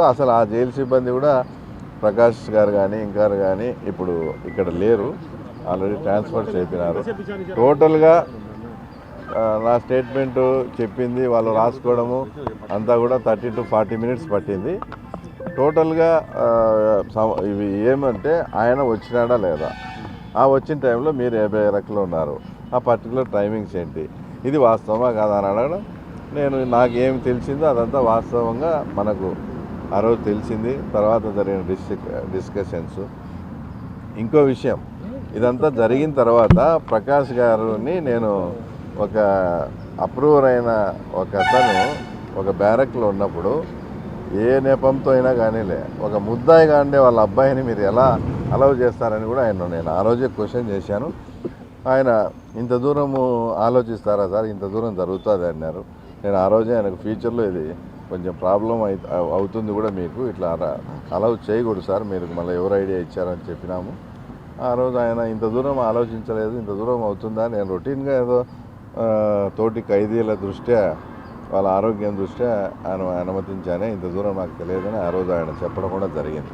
అసలు ఆ జైలు సిబ్బంది కూడా ప్రకాష్ గారు కానీ ఇంకా కానీ ఇప్పుడు ఇక్కడ లేరు. ఆల్రెడీ ట్రాన్స్ఫర్ చేపినారు. టోటల్గా నా స్టేట్మెంట్ చెప్పింది వాళ్ళు రాసుకోవడము అంతా కూడా థర్టీ టు ఫార్టీ మినిట్స్ పట్టింది. టోటల్గా ఇవి ఏమంటే ఆయన వచ్చినాడా లేదా? ఆ వచ్చిన టైంలో మీరు యాభై రకలు ఉన్నారు. ఆ పర్టికులర్ టైమింగ్స్ ఏంటి? ఇది వాస్తవమా కాదా అని అడగడం నేను నాకేం తెలిసిందో అదంతా వాస్తవంగా మనకు ఆ రోజు తెలిసింది తర్వాత జరిగిన డిస్క డిస్కషన్స్. ఇంకో విషయం ఇదంతా జరిగిన తర్వాత ప్రకాష్ గారిని నేను ఒక అప్రూవర్ అయిన ఒక అతను ఒక బ్యారక్లో ఉన్నప్పుడు ఏ నెపంతో అయినా కానీలే ఒక ముద్దాయిగా ఉండే వాళ్ళ అబ్బాయిని మీరు ఎలా అలౌ చేస్తారని కూడా ఆయన నేను ఆ రోజే క్వశ్చన్ చేశాను. ఆయన ఇంత దూరము ఆలోచిస్తారా సార్? ఇంత దూరం జరుగుతుంది అన్నారు. నేను ఆ రోజే ఆయనకు ఫ్యూచర్లో ఇది కొంచెం ప్రాబ్లం అవుతుంది కూడా మీకు. ఇట్లా అలౌ చేయకూడదు సార్. మీరు మళ్ళీ ఎవరు ఐడియా ఇచ్చారని చెప్పినాము. ఆ రోజు ఆయన ఇంత దూరం ఆలోచించలేదు. ఇంత దూరం అవుతుందా నేను రొటీన్గా ఏదో తోటి ఖైదీల దృష్ట్యా వాళ్ళ ఆరోగ్యం దృష్ట్యా ఆయన అనుమతించానే ఇంత దూరం నాకు తెలియదని ఆ రోజు ఆయన చెప్పడం కూడా జరిగింది.